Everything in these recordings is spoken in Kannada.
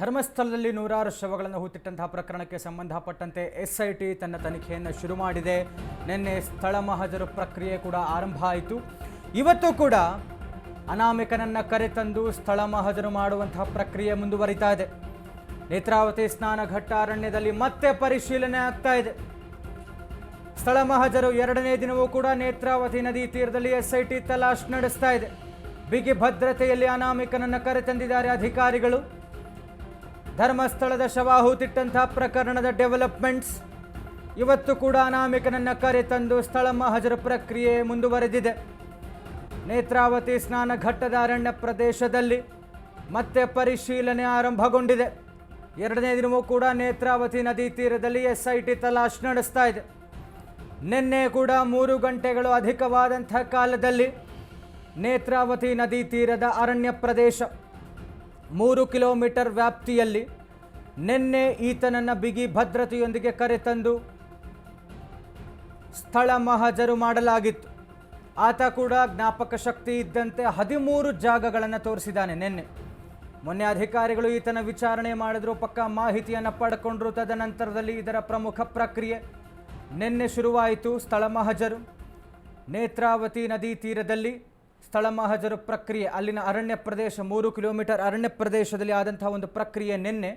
ಧರ್ಮಸ್ಥಳದಲ್ಲಿ ನೂರಾರು ಶವಗಳನ್ನು ಹೂತಿಟ್ಟಂತಹ ಪ್ರಕರಣಕ್ಕೆ ಸಂಬಂಧಪಟ್ಟಂತೆ ಎಸ್ಐಟಿ ತನ್ನ ತನಿಖೆಯನ್ನು ಶುರು ಮಾಡಿದೆ. ನಿನ್ನೆ ಸ್ಥಳ ಮಹಜರು ಪ್ರಕ್ರಿಯೆ ಕೂಡ ಆರಂಭ ಆಯಿತು. ಇವತ್ತು ಕೂಡ ಅನಾಮಿಕನನ್ನು ಕರೆತಂದು ಸ್ಥಳ ಮಹಜರು ಮಾಡುವಂತಹ ಪ್ರಕ್ರಿಯೆ ಮುಂದುವರಿತಾ ಇದೆ. ನೇತ್ರಾವತಿ ಸ್ನಾನಘಟ್ಟ ಅರಣ್ಯದಲ್ಲಿ ಮತ್ತೆ ಪರಿಶೀಲನೆ ಆಗ್ತಾ ಇದೆ. ಸ್ಥಳ ಮಹಜರು ಎರಡನೇ ದಿನವೂ ಕೂಡ ನೇತ್ರಾವತಿ ನದಿ ತೀರದಲ್ಲಿ ಎಸ್ಐಟಿ ತಲಾಶ್ ನಡೆಸ್ತಾ ಇದೆ. ಬಿಗಿ ಭದ್ರತೆಯಲ್ಲಿ ಅನಾಮಿಕನನ್ನು ಕರೆತಂದಿದ್ದಾರೆ ಅಧಿಕಾರಿಗಳು. ಧರ್ಮಸ್ಥಳದ ಶವಾಹುತಿಟ್ಟಂತಹ ಪ್ರಕರಣದ ಡೆವಲಪ್ಮೆಂಟ್ಸ್. ಇವತ್ತು ಕೂಡ ಅನಾಮಿಕನನ್ನ ಕರೆತಂದು ಸ್ಥಳ ಮಹಜರು ಪ್ರಕ್ರಿಯೆ ಮುಂದುವರೆದಿದೆ. ನೇತ್ರಾವತಿ ಸ್ನಾನ ಘಟ್ಟದ ಅರಣ್ಯ ಪ್ರದೇಶದಲ್ಲಿ ಮತ್ತೆ ಪರಿಶೀಲನೆ ಆರಂಭಗೊಂಡಿದೆ. ಎರಡನೇ ದಿನವೂ ಕೂಡ ನೇತ್ರಾವತಿ ನದಿ ತೀರದಲ್ಲಿ ಎಸ್ಐಟಿ ತಲಾಶ್ ನಡೆಸ್ತಾ ಇದೆ. ನಿನ್ನೆ ಕೂಡ ಮೂರು ಗಂಟೆಗಳು ಅಧಿಕವಾದಂಥ ಕಾಲದಲ್ಲಿ ನೇತ್ರಾವತಿ ನದಿ ತೀರದ ಅರಣ್ಯ ಪ್ರದೇಶ ಮೂರು ಕಿಲೋಮೀಟರ್ ವ್ಯಾಪ್ತಿಯಲ್ಲಿ ನಿನ್ನೆ ಈತನನ್ನು ಬಿಗಿ ಭದ್ರತೆಯೊಂದಿಗೆ ಕರೆತಂದು ಸ್ಥಳ ಮಹಜರು ಮಾಡಲಾಗಿತ್ತು. ಆತ ಕೂಡ ಜ್ಞಾಪಕ ಶಕ್ತಿ ಇದ್ದಂತೆ ಹದಿಮೂರು ಜಾಗಗಳನ್ನು ತೋರಿಸಿದ್ದಾನೆ ನಿನ್ನೆ. ಮೊನ್ನೆ ಅಧಿಕಾರಿಗಳು ಈತನ ವಿಚಾರಣೆ ಮಾಡಿದ್ರು, ಪಕ್ಕ ಮಾಹಿತಿಯನ್ನು ಪಡ್ಕೊಂಡ್ರು. ತದನಂತರದಲ್ಲಿ ಇದರ ಪ್ರಮುಖ ಪ್ರಕ್ರಿಯೆ ನಿನ್ನೆ ಶುರುವಾಯಿತು. ಸ್ಥಳ ಮಹಜರು ನೇತ್ರಾವತಿ ನದಿ ತೀರದಲ್ಲಿ ಸ್ಥಳ ಮಹಜರು ಪ್ರಕ್ರಿಯೆ, ಅಲ್ಲಿನ ಅರಣ್ಯ ಪ್ರದೇಶ, ಮೂರು ಕಿಲೋಮೀಟರ್ ಅರಣ್ಯ ಪ್ರದೇಶದಲ್ಲಿ ಆದಂತಹ ಒಂದು ಪ್ರಕ್ರಿಯೆ ನಿನ್ನೆ.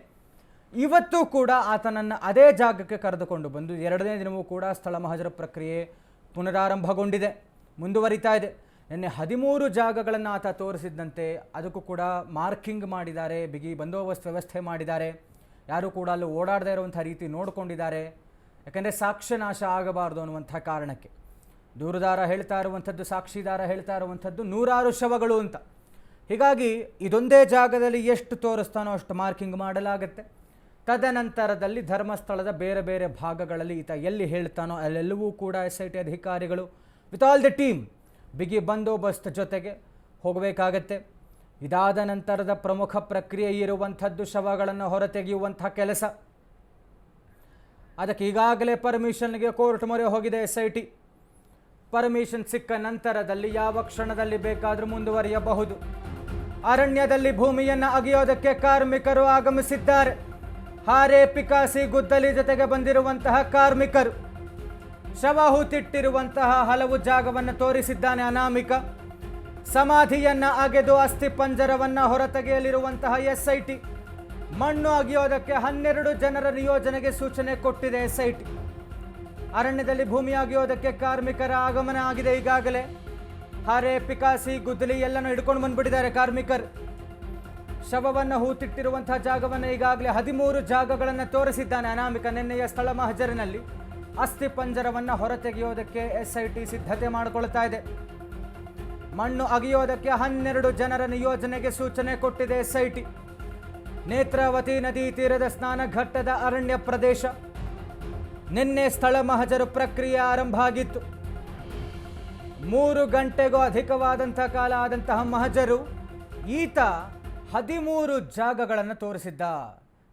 ಇವತ್ತು ಕೂಡ ಆತನನ್ನು ಅದೇ ಜಾಗಕ್ಕೆ ಕರೆದುಕೊಂಡು ಬಂದು ಎರಡನೇ ದಿನವೂ ಕೂಡ ಸ್ಥಳ ಮಹಜರು ಪ್ರಕ್ರಿಯೆ ಪುನರಾರಂಭಗೊಂಡಿದೆ, ಮುಂದುವರಿತಾ ಇದೆ. ನಿನ್ನೆ ಹದಿಮೂರು ಜಾಗಗಳನ್ನು ಆತ ತೋರಿಸಿದ್ದಂತೆ ಅದಕ್ಕೂ ಕೂಡ ಮಾರ್ಕಿಂಗ್ ಮಾಡಿದ್ದಾರೆ, ಬಿಗಿ ಬಂದೋಬಸ್ತ್ ವ್ಯವಸ್ಥೆ ಮಾಡಿದ್ದಾರೆ. ಯಾರೂ ಕೂಡ ಅಲ್ಲಿ ಓಡಾಡದೇ ಇರುವಂಥ ರೀತಿ ನೋಡಿಕೊಂಡಿದ್ದಾರೆ. ಯಾಕಂದರೆ ಸಾಕ್ಷ್ಯನಾಶ ಆಗಬಾರ್ದು ಅನ್ನುವಂಥ ಕಾರಣಕ್ಕೆ. ದೂರುದಾರ ಹೇಳ್ತಾ ಇರುವಂಥದ್ದು, ಸಾಕ್ಷಿದಾರ ಹೇಳ್ತಾ ಇರುವಂಥದ್ದು ನೂರಾರು ಶವಗಳು ಅಂತ. ಹೀಗಾಗಿ ಇದೊಂದೇ ಜಾಗದಲ್ಲಿ ಎಷ್ಟು ತೋರಿಸ್ತಾನೋ ಅಷ್ಟು ಮಾರ್ಕಿಂಗ್ ಮಾಡಲಾಗುತ್ತೆ. ತದನಂತರದಲ್ಲಿ ಧರ್ಮಸ್ಥಳದ ಬೇರೆ ಬೇರೆ ಭಾಗಗಳಲ್ಲಿ ಈತ ಎಲ್ಲಿ ಹೇಳ್ತಾನೋ ಅಲ್ಲೆಲ್ಲವೂ ಕೂಡ ಎಸ್ ಐ ಟಿ ಅಧಿಕಾರಿಗಳು ವಿತ್ ಆಲ್ ದಿ ಟೀಮ್ ಬಿಗಿ ಬಂದೋಬಸ್ತ್ ಜೊತೆಗೆ ಹೋಗಬೇಕಾಗತ್ತೆ. ಇದಾದ ನಂತರದ ಪ್ರಮುಖ ಪ್ರಕ್ರಿಯೆ ಇರುವಂಥದ್ದು ಶವಗಳನ್ನು ಹೊರತೆಗೆಯುವಂಥ ಕೆಲಸ. ಅದಕ್ಕೆ ಈಗಾಗಲೇ ಪರ್ಮಿಷನ್ಗೆ ಕೋರ್ಟ್ ಮೊರೆ ಹೋಗಿದೆ ಎಸ್ ಐ ಟಿ. ಪರ್ಮಿಷನ್ ಸಿಕ್ಕ ನಂತರದಲ್ಲಿ ಯಾವ ಕ್ಷಣದಲ್ಲಿ ಬೇಕಾದರೂ ಮುಂದುವರಿಯಬಹುದು. ಅರಣ್ಯದಲ್ಲಿ ಭೂಮಿಯನ್ನು ಅಗೆಯೋದಕ್ಕೆ ಕಾರ್ಮಿಕರು ಆಗಮಿಸಿದ್ದಾರೆ. ಹಾರೆ ಪಿಕಾಸಿ ಗುದ್ದಲಿ ಜೊತೆಗೆ ಬಂದಿರುವಂತಹ ಕಾರ್ಮಿಕರು. ಶವ ಹೂತಿಟ್ಟಿರುವಂತಹ ಹಲವು ಜಾಗವನ್ನು ತೋರಿಸಿದ್ದಾನೆ ಅನಾಮಿಕ. ಸಮಾಧಿಯನ್ನ ಅಗೆದು ಅಸ್ಥಿ ಪಂಜರವನ್ನ ಹೊರತೆಗೆಯಲಿರುವಂತಹ ಎಸ್ ಐ ಟಿ ಮಣ್ಣು ಅಗೆಯೋದಕ್ಕೆ ಹನ್ನೆರಡು ಜನರ ನಿಯೋಜನೆಗೆ ಸೂಚನೆ ಕೊಟ್ಟಿದೆ ಎಸ್ ಐ ಟಿ ಅರಣ್ಯದಲ್ಲಿ ಭೂಮಿ ಅಗೆಯೋದಕ್ಕೆ ಕಾರ್ಮಿಕರ ಆಗಮನ ಆಗಿದೆ ಈಗಾಗಲೇ. ಹರೆ ಪಿಕಾಸಿ, ಗುದ್ದಲಿ ಎಲ್ಲನೂ ಹಿಡ್ಕೊಂಡು ಬಂದ್ಬಿಟ್ಟಿದ್ದಾರೆ ಕಾರ್ಮಿಕರು. ಶವವನ್ನು ಹೂತಿಟ್ಟಿರುವಂತಹ ಜಾಗವನ್ನು ಈಗಾಗಲೇ ಹದಿಮೂರು ಜಾಗಗಳನ್ನು ತೋರಿಸಿದ್ದಾನೆ ಅನಾಮಿಕ ನಿನ್ನೆಯ ಸ್ಥಳ ಮಹಜರಿನಲ್ಲಿ. ಅಸ್ಥಿ ಪಂಜರವನ್ನು ಹೊರತೆಗೆಯೋದಕ್ಕೆ ಎಸ್ ಐ ಟಿ ಸಿದ್ಧತೆ ಮಾಡಿಕೊಳ್ತಾ ಇದೆ. ಮಣ್ಣು ಅಗಿಯೋದಕ್ಕೆ ಹನ್ನೆರಡು ಜನರ ನಿಯೋಜನೆಗೆ ಸೂಚನೆ ಕೊಟ್ಟಿದೆ ಎಸ್ ಐ ಟಿ ನೇತ್ರಾವತಿ ನದಿ ತೀರದ ಸ್ನಾನಘಟ್ಟದ ಅರಣ್ಯ ಪ್ರದೇಶ. ನಿನ್ನೆ ಸ್ಥಳ ಮಹಜರು ಪ್ರಕ್ರಿಯೆ ಆರಂಭ ಆಗಿತ್ತು ಮೂರು ಗಂಟೆಗೂ ಅಧಿಕವಾದಂಥ ಕಾಲ ಆದಂತಹ ಮಹಜರು ಈತ ಹದಿಮೂರು ಜಾಗಗಳನ್ನು ತೋರಿಸಿದ್ದ.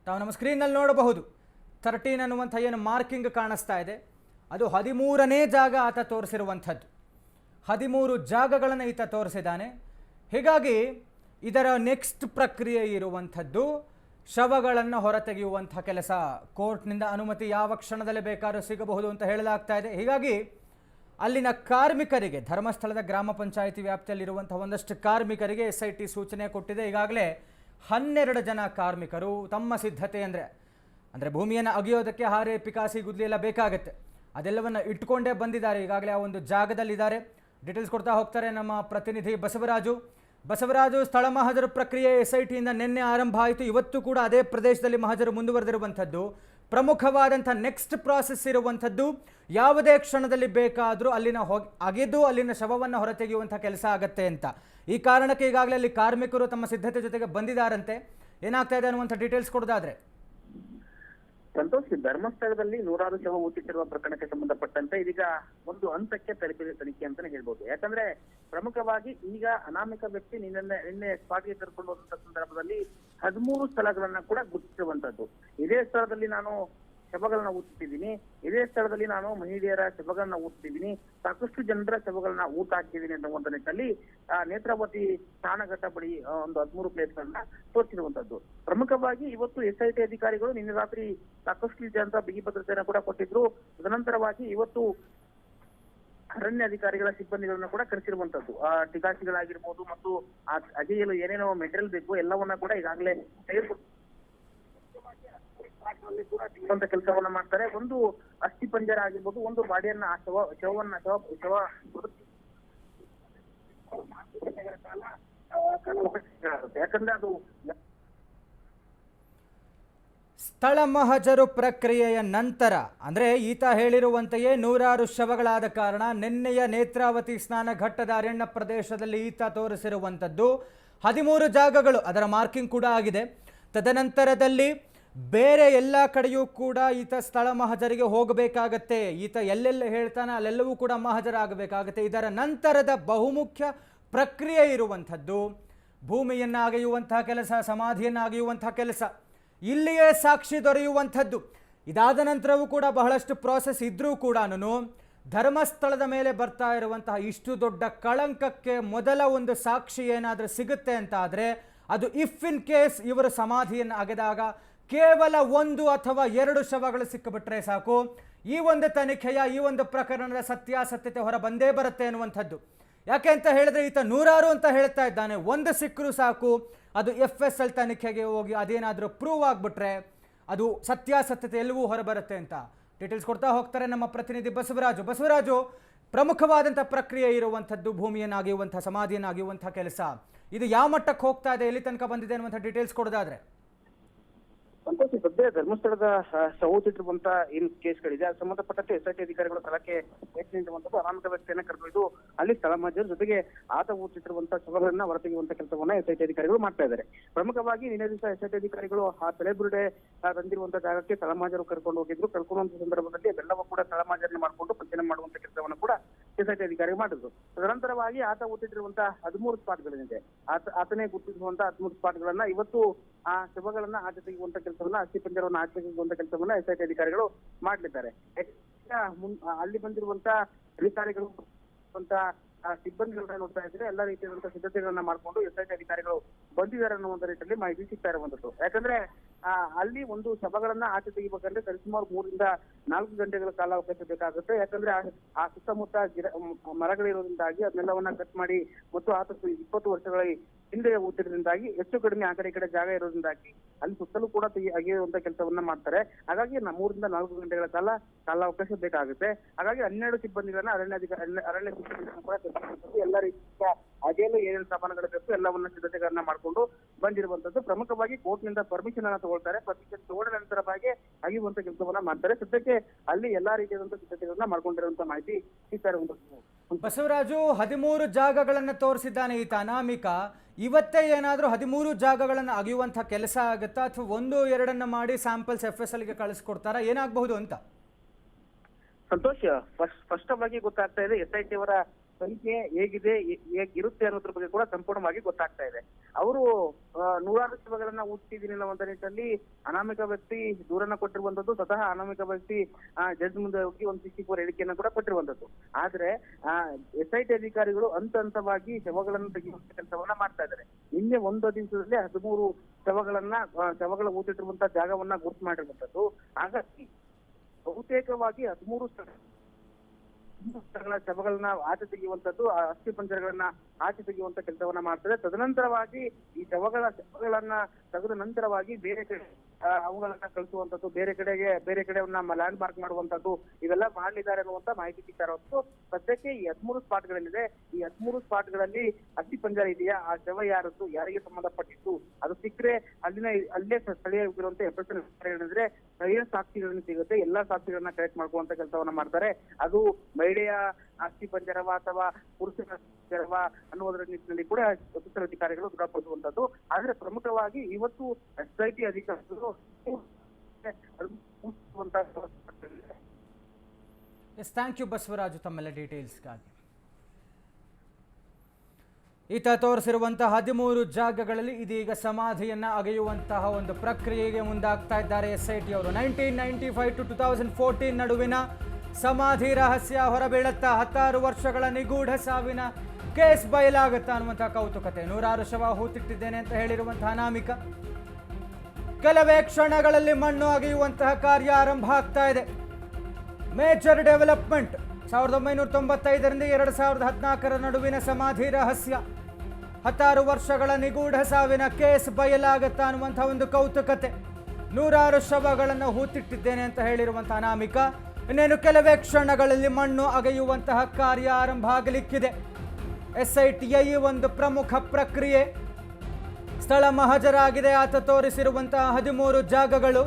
ತಾವು ನಮ್ಮ ಸ್ಕ್ರೀನಲ್ಲಿ ನೋಡಬಹುದು. ಥರ್ಟೀನ್ ಅನ್ನುವಂಥ ಏನು ಮಾರ್ಕಿಂಗ್ ಕಾಣಿಸ್ತಾ ಇದೆ. ಅದು ಹದಿಮೂರನೇ ಜಾಗ ಆತ ತೋರಿಸಿರುವಂಥದ್ದು. ಹದಿಮೂರು ಜಾಗಗಳನ್ನು ಈತ ತೋರಿಸಿದ್ದಾನೆ. ಹೀಗಾಗಿ ಇದರ ನೆಕ್ಸ್ಟ್ ಪ್ರಕ್ರಿಯೆ ಇರುವಂಥದ್ದು ಶವಗಳನ್ನು ಹೊರತೆಗೆಯುವಂಥ ಕೆಲಸ. ಕೋರ್ಟ್ನಿಂದ ಅನುಮತಿ ಯಾವ ಕ್ಷಣದಲ್ಲಿ ಬೇಕಾದ್ರೂ ಸಿಗಬಹುದು ಅಂತ ಹೇಳಲಾಗ್ತಾ ಇದೆ. ಹೀಗಾಗಿ ಅಲ್ಲಿನ ಕಾರ್ಮಿಕರಿಗೆ, ಧರ್ಮಸ್ಥಳದ ಗ್ರಾಮ ಪಂಚಾಯಿತಿ ವ್ಯಾಪ್ತಿಯಲ್ಲಿರುವಂಥ ಒಂದಷ್ಟು ಕಾರ್ಮಿಕರಿಗೆ ಎಸ್ ಐ ಟಿ ಸೂಚನೆ ಕೊಟ್ಟಿದೆ. ಈಗಾಗಲೇ ಹನ್ನೆರಡು ಜನ ಕಾರ್ಮಿಕರು ತಮ್ಮ ಸಿದ್ಧತೆ ಅಂದರೆ ಅಂದರೆ ಭೂಮಿಯನ್ನು ಅಗೆಯೋದಕ್ಕೆ ಹಾರೆ ಪಿಕಾಸಿ ಗುದ್ಲಿ ಎಲ್ಲ ಬೇಕಾಗುತ್ತೆ. ಅದೆಲ್ಲವನ್ನು ಇಟ್ಕೊಂಡೇ ಬಂದಿದ್ದಾರೆ. ಈಗಾಗಲೇ ಆ ಒಂದು ಜಾಗದಲ್ಲಿದ್ದಾರೆ. ಡೀಟೇಲ್ಸ್ ಕೊಡ್ತಾ ಹೋಗ್ತಾರೆ ನಮ್ಮ ಪ್ರತಿನಿಧಿ ಬಸವರಾಜು. ಬಸವರಾಜು ಸ್ಥಳ ಮಹಜರು ಪ್ರಕ್ರಿಯೆ ಎಸ್ಐಟಿಯಿಂದ ನಿನ್ನೆ ಆರಂಭ ಆಯಿತು. ಇವತ್ತು ಕೂಡ ಅದೇ ಪ್ರದೇಶದಲ್ಲಿ ಮಹಜರು ಮುಂದುವರೆದಿರುವಂಥದ್ದು. ಪ್ರಮುಖವಾದಂಥ ನೆಕ್ಸ್ಟ್ ಪ್ರಾಸೆಸ್ ಇರುವಂಥದ್ದು. ಯಾವುದೇ ಕ್ಷಣದಲ್ಲಿ ಬೇಕಾದರೂ ಅಲ್ಲಿನ ಹೊ ಅಗೆದು ಅಲ್ಲಿನ ಶವವನ್ನು ಹೊರತೆಗೆಯುವಂಥ ಕೆಲಸ ಆಗತ್ತೆ ಅಂತ. ಈ ಕಾರಣಕ್ಕೆ ಈಗಾಗಲೇ ಅಲ್ಲಿ ಕಾರ್ಮಿಕರು ತಮ್ಮ ಸಿದ್ಧತೆ ಜೊತೆಗೆ ಬಂದಿದ್ದಾರಂತೆ ಏನಾಗ್ತಾ ಇದೆ ಅನ್ನುವಂಥ ಡೀಟೇಲ್ಸ್ ಕೊಡೋದಾದ್ರೆ ಸಂತೋಷ್, ಧರ್ಮಸ್ಥಳದಲ್ಲಿ ನೂರಾರು ಶವ ಊಟಿಸಿರುವ ಪ್ರಕರಣಕ್ಕೆ ಸಂಬಂಧಪಟ್ಟಂತೆ ಇದೀಗ ಒಂದು ಹಂತಕ್ಕೆ ತಲುಪಿದೆ ತನಿಖೆ ಅಂತಾನೆ ಹೇಳ್ಬೋದು. ಯಾಕಂದ್ರೆ ಪ್ರಮುಖವಾಗಿ ಈಗ ಅನಾಮಿಕ ವ್ಯಕ್ತಿ ನಿನ್ನೆ ನಿನ್ನೆ ಸ್ಪಾಟ್ಗೆ ಕರ್ಕೊಂಡು ಹೋದಂತ ಸಂದರ್ಭದಲ್ಲಿ ಹದಿಮೂರು ಸ್ಥಳಗಳನ್ನ ಕೂಡ ಗುರುತಿಸಿರುವಂತದ್ದು ಇದೇ ಸ್ಥಳದಲ್ಲಿ ನಾನು ಶವಗಳನ್ನ ಊಟಿದ್ದೀನಿ ಇದೇ ಸ್ಥಳದಲ್ಲಿ ನಾನು ಮಹಿಳೆಯರ ಶವಗಳನ್ನ ಊಟಿದ್ದೀನಿ ಸಾಕಷ್ಟು ಜನರ ಶವಗಳನ್ನ ಊಟ ಹಾಕಿದ್ದೀನಿ ಅನ್ನುವಂತ ನಿಟ್ಟಿನಲ್ಲಿ ನೇತ್ರಾವತಿ ಸ್ನಾನಘಟ್ಟ ಬಳಿ ಒಂದು ಹದಿಮೂರು ಪ್ಲೇಸ್ಗಳನ್ನ ತೋರಿಸಿರುವಂತದ್ದು. ಪ್ರಮುಖವಾಗಿ ಇವತ್ತು ಎಸ್ ಐ ಟಿ ಅಧಿಕಾರಿಗಳು ನಿನ್ನೆ ರಾತ್ರಿ ಸಾಕಷ್ಟು ಜನರ ಬಿಗಿ ಭದ್ರತೆಯನ್ನು ಕೂಡ ಕೊಟ್ಟಿದ್ರು. ತದನಂತರವಾಗಿ ಇವತ್ತು ಅರಣ್ಯ ಅಧಿಕಾರಿಗಳ ಸಿಬ್ಬಂದಿಗಳನ್ನ ಕೂಡ ಕರೆಸಿರುವಂತದ್ದು. ಆ ಟಿಕಾಸಿಗಳಾಗಿರ್ಬೋದು ಮತ್ತು ಆ ಅಗೆಯಲು ಏನೇನೋ ಮೆಟೀರಿಯಲ್ ಬೇಕು, ಎಲ್ಲವನ್ನ ಕೂಡ ಈಗಾಗಲೇ ತೆಗೆದುಕೊಂಡು ಅಂತ ಕೆಲಸವನ್ನ ಮಾಡ್ತಾರೆ. ಒಂದು ಅಸ್ಥಿ ಪಂಜರ ಆಗಿರ್ಬೋದು, ಒಂದು ಬಾಡಿಯನ್ನ ಅಥವಾ ಶವ, ಶವವನ್ನ ಶವ ಶವ ಯಾಕಂದ್ರೆ ಅದು ಸ್ಥಳ ಮಹಜರು ಪ್ರಕ್ರಿಯೆಯ ನಂತರ, ಅಂದರೆ ಈತ ಹೇಳಿರುವಂತೆಯೇ ನೂರಾರು ಶವಗಳಾದ ಕಾರಣ ನಿನ್ನೆಯ ನೇತ್ರಾವತಿ ಸ್ನಾನ ಘಟ್ಟದ ಅರಣ್ಯ ಪ್ರದೇಶದಲ್ಲಿ ಈತ ತೋರಿಸಿರುವಂಥದ್ದು. ಹದಿಮೂರು ಜಾಗಗಳು, ಅದರ ಮಾರ್ಕಿಂಗ್ ಕೂಡ ಆಗಿದೆ. ತದನಂತರದಲ್ಲಿ ಬೇರೆ ಎಲ್ಲ ಕಡೆಯೂ ಕೂಡ ಈತ ಸ್ಥಳ ಮಹಜರಿಗೆ ಹೋಗಬೇಕಾಗತ್ತೆ. ಈತ ಎಲ್ಲೆಲ್ಲ ಹೇಳ್ತಾನೆ, ಅಲ್ಲೆಲ್ಲವೂ ಕೂಡ ಮಹಜರಾಗಬೇಕಾಗತ್ತೆ. ಇದರ ನಂತರದ ಬಹುಮುಖ್ಯ ಪ್ರಕ್ರಿಯೆ ಇರುವಂಥದ್ದು ಭೂಮಿಯನ್ನು ಅಗೆಯುವಂತಹ ಕೆಲಸ ಸಮಾಧಿಯನ್ನು ಅಗೆಯುವಂತಹ ಕೆಲಸ. ಇಲ್ಲಿಯೇ ಸಾಕ್ಷಿ ದೊರೆಯುವಂಥದ್ದು. ಇದಾದ ನಂತರವೂ ಕೂಡ ಬಹಳಷ್ಟು ಪ್ರಾಸೆಸ್ ಇದ್ದರೂ ಕೂಡ ಧರ್ಮಸ್ಥಳದ ಮೇಲೆ ಬರ್ತಾ ಇರುವಂತಹ ಇಷ್ಟು ದೊಡ್ಡ ಕಳಂಕಕ್ಕೆ ಮೊದಲ ಒಂದು ಸಾಕ್ಷಿ ಏನಾದರೂ ಸಿಗುತ್ತೆ ಅಂತ ಆದರೆ ಅದು ಇಫ್ ಇನ್ ಕೇಸ್ ಇವರು ಸಮಾಧಿಯನ್ನು ಅಗೆದಾಗ ಕೇವಲ ಒಂದು ಅಥವಾ ಎರಡು ಶವಗಳು ಸಿಕ್ಕಿಬಿಟ್ರೆ ಸಾಕು. ಈ ಒಂದು ತನಿಖೆಯ, ಈ ಒಂದು ಪ್ರಕರಣದ ಸತ್ಯಾಸತ್ಯತೆ ಹೊರ ಬಂದೇ ಬರುತ್ತೆ ಅನ್ನುವಂಥದ್ದು ಯಾಕೆ ಅಂತ ಹೇಳಿದ್ರೆ ಈತ ನೂರಾರು ಅಂತ ಹೇಳ್ತಾ ಇದ್ದಾನೆ. ಒಂದು ಸಿಕ್ಕರೂ ಸಾಕು. ಅದು ಎಫ್ ಎಸ್ ಎಲ್ ತನಿಖೆಗೆ ಹೋಗಿ ಅದೇನಾದರೂ ಪ್ರೂವ್ ಆಗಿಬಿಟ್ರೆ ಅದು ಸತ್ಯಾಸತ್ಯತೆ ಎಲ್ಲವೂ ಹೊರಬರುತ್ತೆ ಅಂತ. ಡೀಟೇಲ್ಸ್ ಕೊಡ್ತಾ ಹೋಗ್ತಾರೆ ನಮ್ಮ ಪ್ರತಿನಿಧಿ ಬಸವರಾಜು. ಬಸವರಾಜು, ಪ್ರಮುಖವಾದಂಥ ಪ್ರಕ್ರಿಯೆ ಇರುವಂಥದ್ದು ಭೂಮಿಯನ್ನಾಗಿರುವಂಥ, ಸಮಾಧಿಯನ್ನಾಗಿರುವಂಥ ಕೆಲಸ. ಇದು ಯಾವ ಮಟ್ಟಕ್ಕೆ ಹೋಗ್ತಾ ಇದೆ, ಎಲ್ಲಿ ತನಕ ಬಂದಿದೆ ಅನ್ನುವಂಥ ಡೀಟೇಲ್ಸ್ ಕೊಡೋದಾದ್ರೆ. ಸಂತೋಷ್ ಸದ್ಯ ಧರ್ಮಸ್ಥಳದ ಶವೋಚಿಟ್ಟಿರುವಂತ ಏನ್ ಕೇಸ್ಗಳಿದೆ ಅದು ಸಂಬಂಧಪಟ್ಟಂತೆ ಎಸ್ ಐ ಟಿ ಅಧಿಕಾರಿಗಳು ಸ್ಥಳಕ್ಕೆ ಭೇಟಿ ನೀಡುವಂತದ್ದು ಅನಾಮಿಕ ವ್ಯಕ್ತಿಯನ್ನ ಕರೆದೊಯ್ದು ಅಲ್ಲಿ ಸ್ಥಳ ಜೊತೆಗೆ ಆತ ಊಚಿಟ್ಟಿರುವಂತ ಶವಗಳನ್ನ ಹೊರತೆಗೆಯುವಂತ ಕೆಲಸವನ್ನ ಎಸ್ ಐ ಟಿ ಅಧಿಕಾರಿಗಳು ಮಾಡ್ತಾ ಇದ್ದಾರೆ. ಪ್ರಮುಖವಾಗಿ ನಿನ್ನೆ ದಿವಸ ಎಸ್ ಐ ಟಿ ಅಧಿಕಾರಿಗಳು ಆ ತಲೆಬುರುಡೆ ತಂದಿರುವಂತ ಜಾಗಕ್ಕೆ ಸ್ಥಳ ಮಾಜರು ಕರ್ಕೊಂಡು ಹೋಗಿದ್ರು. ಕರ್ಕೊಂಡು ಸಂದರ್ಭದಲ್ಲಿ ಬೆಲ್ಲವ ಕೂಡ ಸ್ಥಳ ಮಹಜರನ್ನ ಮಾಡಿಕೊಂಡು ಪಂಚನೆ ಮಾಡುವಂತ ಕೆಲಸವನ್ನು ಕೂಡ ಎಸ್ ಅಧಿಕಾರಿ ಮಾಡಿದ್ರು. ತದನಂತರವಾಗಿ ಆತ ಒತ್ತಿಟ್ಟಿರುವಂತಹ ಹದಿಮೂರು ಸ್ಪಾಟ್ಗಳೇನಿದೆ ಆತ, ಆತನೇ ಗುರುತಿಸುವಂತಹ ಹದಿಮೂರು ಸ್ಪಾಟ್ಗಳನ್ನ ಇವತ್ತು ಆ ಶವಗಳನ್ನ ಆಚೆ ತೆಗೆಯುವಂತ ಕೆಲಸವನ್ನ ಅಸ್ಥಿ ಪಂಜರವನ್ನ ಆಚೆ ತೆಗೆಯುವಂತ ಕೆಲಸವನ್ನ ಎಸ್ಐಟಿ ಅಧಿಕಾರಿಗಳು ಮಾಡಲಿದ್ದಾರೆ. ಅಲ್ಲಿ ಬಂದಿರುವಂತ ಅಧಿಕಾರಿಗಳು ಸಿಬ್ಬಂದಿಗಳನ್ನ ನೋಡ್ತಾ ಇದ್ರೆ ಎಲ್ಲಾ ರೀತಿಯಾದಂತಹ ಸಿದ್ಧತೆಗಳನ್ನ ಮಾಡ್ಕೊಂಡು ಎಸ್ ಅಧಿಕಾರಿಗಳು ಬಂದಿದ್ದಾರೆ ಅನ್ನುವಂತ ರೀತಿಯಲ್ಲಿ ಮಾಹಿತಿ ಸಿಗ್ತಾ ಇರುವಂತದ್ದು. ಯಾಕಂದ್ರೆ ಅಲ್ಲಿ ಒಂದು ಶವಗಳನ್ನ ಆಚೆ ತೆಗಿಬೇಕಂದ್ರೆ ಸರಿಸುಮಾರು ಮೂರಿಂದ ನಾಲ್ಕು ಗಂಟೆಗಳ ಕಾಲಾವಕಾಶ ಬೇಕಾಗುತ್ತೆ. ಯಾಕಂದ್ರೆ, ಆ- ಸುತ್ತಮುತ್ತ ಗಿಡ, ಮರಗಳಿರೋದ್ರಿಂದಾಗಿ ಅದನ್ನೆಲ್ಲವನ್ನ ಕಟ್ ಮಾಡಿ, ಮತ್ತು ಆತ ಇಪ್ಪತ್ತು ವರ್ಷಗಳ ಹಿಂದೆ ಊತಿರೋದ್ರಿಂದಾಗಿ ಹೆಚ್ಚು ಕಡಿಮೆ ಆ ಕಡೆ ಈ ಕಡೆ ಜಾಗ ಇರೋದ್ರಿಂದಾಗಿ ಅಲ್ಲಿ ಸುತ್ತಲೂ ಕೂಡ ಅಗೆಯುವಂತ ಕೆಲಸವನ್ನ ಮಾಡ್ತಾರೆ. ಹಾಗಾಗಿ ನಮ್ಮೂರಿಂದ ನಾಲ್ಕು ಗಂಟೆಗಳ ಕಾಲ ಕಾಲಾವಕಾಶ ಬೇಕಾಗುತ್ತೆ. ಹಾಗಾಗಿ ಹನ್ನೆರಡು ಸಿಬ್ಬಂದಿಗಳನ್ನ ಅರಣ್ಯಾಧಿಕಾರಿ ಅರಣ್ಯ- ಅರಣ್ಯ ಸಿಬ್ಬಂದಿಗಳನ್ನ ಕೂಡ ಎಲ್ಲ ರೀತಿಯ ಅಗೆಯಲು ಏನೇನು ಸಾಮಾನುಗಳು ಬೇಕು ಎಲ್ಲವನ್ನ ಸಿದ್ಧತೆಗಳನ್ನ ಮಾಡ್ಕೊಂಡು ಬಂದಿರುವಂತದ್ದು. ಪ್ರಮುಖವಾಗಿ ಕೋರ್ಟ್ನಿಂದ ಪರ್ಮಿಷನ್ ಅನ್ನ ತಗೊಳ್ತಾರೆ. ಪರ್ಮಿಷನ್ ತಗೊಂಡ ನಂತರವಾಗಿ ಅಗಿಯುವಂತ ಕೆಲಸವನ್ನ ಮಾಡ್ತಾರೆ. ಸದ್ಯಕ್ಕೆ ಅಲ್ಲಿ ಎಲ್ಲಾ ರೀತಿಯಾದಂತಹ ಸಿದ್ಧತೆಗಳನ್ನ ಮಾಡ್ಕೊಂಡಿರುವಂತ ಮಾಹಿತಿ ಸಿಗ್ತಾರೆ ಒಂದು ಬಸವರಾಜು ಹದಿಮೂರು ಜಾಗಗಳನ್ನು ತೋರಿಸಿದ್ದಾನೆ ಈತ ಅನಾಮಿಕ ಇವತ್ತೇ ಏನಾದರೂ ಹದಿಮೂರು ಜಾಗಗಳನ್ನು ಅಗೆಯುವಂಥ ಕೆಲಸ ಆಗುತ್ತಾ ಅಥವಾ ಒಂದು ಎರಡನ್ನು ಮಾಡಿ ಸ್ಯಾಂಪಲ್ಸ್ ಎಫ್ ಎಸ್ ಎಲ್ಗೆ ಕಳಿಸ್ಕೊಡ್ತಾರಾ? ಏನಾಗಬಹುದು ಅಂತ? ಸಂತೋಷ್ ಫಸ್ಟ್ ಸ್ಪಷ್ಟವಾಗಿ ಗೊತ್ತಾಗ್ತಾ ಇದೆ ಎಸ್ ಐ ಟಿ ಅವರ ಸಂಖ್ಯೆ ಹೇಗಿದೆ ಹೇಗ್ ಹೇಗಿರುತ್ತೆ ಅನ್ನೋದ್ರ ಬಗ್ಗೆ ಕೂಡ ಸಂಪೂರ್ಣವಾಗಿ ಗೊತ್ತಾಗ್ತಾ ಇದೆ. ಅವರು ನೂರಾರು ಶವಗಳನ್ನ ಹುಟ್ಟಿದೀನಿ ಅನ್ನುವಂತ ನಿಟ್ಟಿನಲ್ಲಿ ಅನಾಮಿಕ ವ್ಯಕ್ತಿ ದೂರನ್ನ ಕೊಟ್ಟಿರುವಂತದ್ದು ಸ್ವತಃ ಅನಾಮಿಕ ವ್ಯಕ್ತಿ ಜಡ್ಜ್ ಮುಂದೆ ಹೋಗಿ ಒಂದು ಸಿಕ್ಸ್ಟಿ ಫೋರ್ ಹೇಳಿಕೆಯನ್ನ ಕೂಡ ಕೊಟ್ಟಿರುವಂತದ್ದು ಆದ್ರೆ ಎಸ್ ಐ ಟಿ ಅಧಿಕಾರಿಗಳು ಹಂತ ಹಂತವಾಗಿ ಶವಗಳನ್ನು ತೆಗೆಯುವಂತ ಕೆಲಸವನ್ನ ಮಾಡ್ತಾ ಇದ್ದಾರೆ. ನಿನ್ನೆ ಒಂದು ದಿವಸದಲ್ಲಿ ಹದಿಮೂರು ಶವಗಳನ್ನ ಶವಗಳ ಊತಿಟ್ಟಿರುವಂತಹ ಜಾಗವನ್ನ ಗುರುತು ಮಾಡಿರುವಂತದ್ದು ಹಾಗಾಗಿ ಬಹುತೇಕವಾಗಿ ಹದಿಮೂರು ಸ್ಥಳಗಳ ಶವಗಳನ್ನ ಆಚೆ ತೆಗೆಯುವಂತದ್ದು ಅಸ್ಥಿ ಪಂಜರಗಳನ್ನ ಆಚೆ ತೆಗೆಯುವಂತ ಕೆಲಸವನ್ನ ಮಾಡ್ತದೆ. ತದನಂತರವಾಗಿ ಈ ಶವಗಳ ಶವಗಳನ್ನ ತೆಗೆದ ನಂತರವಾಗಿ ಬೇರೆ ಕಡೆ ಅವುಗಳನ್ನ ಕಳಿಸುವಂತದ್ದು, ಬೇರೆ ಕಡೆಗೆ, ಬೇರೆ ಕಡೆ ನಮ್ಮ ಲ್ಯಾಂಡ್ ಮಾರ್ಕ್ ಮಾಡುವಂತದ್ದು, ಇವೆಲ್ಲ ಮಾಡಲಿದ್ದಾರೆ ಅನ್ನುವಂತ ಮಾಹಿತಿ ಸಿಗ್ತಾ ಇರೋದು ಸದ್ಯಕ್ಕೆ ಈ ಹದಿಮೂರು ಸ್ಪಾಟ್ಗಳೇನಿದೆ ಈ ಹದಿಮೂರು ಸ್ಪಾಟ್ಗಳಲ್ಲಿ ಅಸ್ಥಿ ಪಂಜರ ಇದೆಯಾ? ಆ ಶವ ಯಾರದ್ದು? ಯಾರಿಗೆ ಸಂಬಂಧಪಟ್ಟಿತ್ತು ಅದು ಸಿಕ್ಕರೆ ಅಲ್ಲಿನ, ಅಲ್ಲೇ ಸ್ಥಳೀಯ ಇರುವಂತ ಎಫ್ ಎಸ್ ಹೇಳಿದ್ರೆ ಸ್ಥಳೀಯ ಸಾಕ್ಷಿಗಳನ್ನು ಸಿಗುತ್ತೆ. ಎಲ್ಲಾ ಸಾಕ್ಷಿಗಳನ್ನ ಕಲೆಕ್ಟ್ ಮಾಡ್ಕೊಳ್ಳುವಂತ ಕೆಲಸವನ್ನ ಮಾಡ್ತಾರೆ. ಅದು ಮಹಿಳೆಯ ಅಸ್ಥಿ ಪಂಜರವ ಅಥವಾ ಪುರುಷರ ಪಂಜರವ ಅನ್ನುವುದರ ನಿಟ್ಟಿನಲ್ಲಿ ಕೂಡ ಸ್ವತಂತ್ರ ಅಧಿಕಾರಿಗಳು ದೃಢಪಡಿಸುವಂತದ್ದು. ಆದ್ರೆ ಪ್ರಮುಖವಾಗಿ ಇವತ್ತು ಎಸ್ಐಟಿ ಅಧಿಕಾರಿಗಳು ಎಸ್ ಥ್ಯಾಂಕ್ ಯು ಬಸವರಾಜು ತಮ್ಮೆಲ್ಲ ಡೀಟೇಲ್ಸ್ಗಾಗಿ ಈತ ತೋರಿಸಿರುವಂತಹ ಹದಿಮೂರು ಜಾಗಗಳಲ್ಲಿ ಇದೀಗ ಸಮಾಧಿಯನ್ನ ಅಗೆಯುವಂತಹ ಒಂದು ಪ್ರಕ್ರಿಯೆಗೆ ಮುಂದಾಗ್ತಾ ಇದ್ದಾರೆ ಎಸ್ ಐ ಟಿ ಅವರು. Nineteen ninety five to two thousand fourteen ನಡುವಿನ ಸಮಾಧಿ ರಹಸ್ಯ ಹೊರಬೀಳುತ್ತಾ ಹತ್ತಾರು ವರ್ಷಗಳ ನಿಗೂಢ ಸಾವಿನ ಕೇಸ್ ಬಯಲಾಗುತ್ತಾ ಅನ್ನುವಂತಹ ಕೌತುಕತೆ. ನೂರಾರು ಶವ ಹೂತಿಟ್ಟಿದ್ದೇನೆ ಅಂತ ಹೇಳಿರುವಂತಹ ಅನಾಮಿಕ. ಕೆಲವೇ ಕ್ಷಣಗಳಲ್ಲಿ ಮಣ್ಣು ಅಗೆಯುವಂತಹ ಕಾರ್ಯ ಆರಂಭ ಆಗ್ತಾ ಇದೆ. Major development. ಸಾವಿರದ ಒಂಬೈನೂರ ತೊಂಬತ್ತೈದರಿಂದ ಎರಡು ಸಾವಿರದ ಹದಿನಾಲ್ಕರ ನಡುವಿನ ಸಮಾಧಿ ರಹಸ್ಯ. ಹತ್ತಾರು ವರ್ಷಗಳ ನಿಗೂಢ ಸಾವಿನ ಕೇಸ್ ಬಯಲಾಗುತ್ತಾ ಅನ್ನುವಂಥ ಒಂದು ಕೌತುಕತೆ. ನೂರಾರು ಶವಗಳನ್ನು ಹೂತಿಟ್ಟಿದ್ದೇನೆ ಅಂತ ಹೇಳಿರುವಂತಹ ಅನಾಮಿಕ, ಇನ್ನೇನು ಕೆಲವೇ ಕ್ಷಣಗಳಲ್ಲಿ ಮಣ್ಣು ಅಗೆಯುವಂತಹ ಕಾರ್ಯ ಆರಂಭ ಆಗಲಿಕ್ಕಿದೆ. ಎಸ್ ಐ ಟಿಯ ಈ ಒಂದು ಪ್ರಮುಖ ಪ್ರಕ್ರಿಯೆ. ಸ್ಥಳ ಮಹಜರಾಗಿದೆ. ಆತ ತೋರಿಸಿರುವಂತಹ ಹದಿಮೂರು ಜಾಗಗಳು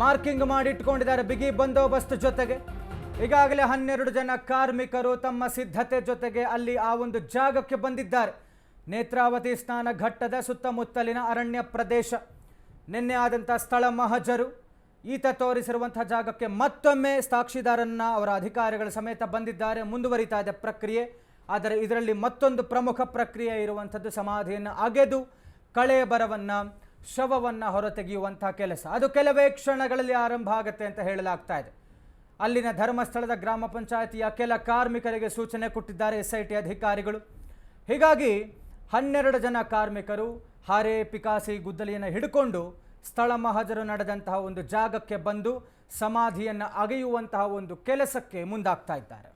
ಮಾರ್ಕಿಂಗ್ ಮಾಡಿಟ್ಕೊಂಡಿದ್ದಾರೆ. ಬಿಗಿ ಬಂದೋಬಸ್ತ್ ಜೊತೆಗೆ ಈಗಾಗಲೇ ಹನ್ನೆರಡು ಜನ ಕಾರ್ಮಿಕರು ತಮ್ಮ ಸಿದ್ಧತೆ ಜೊತೆಗೆ ಅಲ್ಲಿ ಆ ಒಂದು ಜಾಗಕ್ಕೆ ಬಂದಿದ್ದಾರೆ. ನೇತ್ರಾವತಿ ಸ್ನಾನ ಘಟ್ಟದ ಸುತ್ತಮುತ್ತಲಿನ ಅರಣ್ಯ ಪ್ರದೇಶ. ನಿನ್ನೆ ಆದಂಥ ಸ್ಥಳ ಮಹಜರು ಈತ ತೋರಿಸಿರುವಂತಹ ಜಾಗಕ್ಕೆ ಮತ್ತೊಮ್ಮೆ ಸಾಕ್ಷಿದಾರನ್ನ ಅವರ ಅಧಿಕಾರಿಗಳ ಸಮೇತ ಬಂದಿದ್ದಾರೆ. ಮುಂದುವರಿತಾ ಪ್ರಕ್ರಿಯೆ. ಆದರೆ ಇದರಲ್ಲಿ ಮತ್ತೊಂದು ಪ್ರಮುಖ ಪ್ರಕ್ರಿಯೆ ಇರುವಂಥದ್ದು ಸಮಾಧಿಯನ್ನು ಅಗೆದು ಕಳೆ ಬರವನ್ನ, ಶವವನ್ನ ಹೊರತೆಗೆಯುವಂತಹ ಕೆಲಸ. ಅದು ಕೆಲವೇ ಕ್ಷಣಗಳಲ್ಲಿ ಆರಂಭ ಆಗುತ್ತೆ ಅಂತ ಹೇಳಲಾಗ್ತಾ ಇದೆ. ಅಲ್ಲಿನ ಧರ್ಮಸ್ಥಳದ ಗ್ರಾಮ ಪಂಚಾಯತಿಯ ಕೆಲ ಕಾರ್ಮಿಕರಿಗೆ ಸೂಚನೆ ಕೊಟ್ಟಿದ್ದಾರೆ ಎಸ್ ಐ ಟಿ ಅಧಿಕಾರಿಗಳು. ಹೀಗಾಗಿ ಹನ್ನೆರಡು ಜನ ಕಾರ್ಮಿಕರು ಹಾರೆ ಪಿಕಾಸಿ ಗುದ್ದಲಿಯನ್ನು ಹಿಡ್ಕೊಂಡು ಸ್ಥಳ ಮಹಜರು ನಡೆದಂತಹ ಒಂದು ಜಾಗಕ್ಕೆ ಬಂದು ಸಮಾಧಿಯನ್ನು ಅಗೆಯುವಂತಹ ಒಂದು ಕೆಲಸಕ್ಕೆ ಮುಂದಾಗ್ತಾ ಇದ್ದಾರೆ.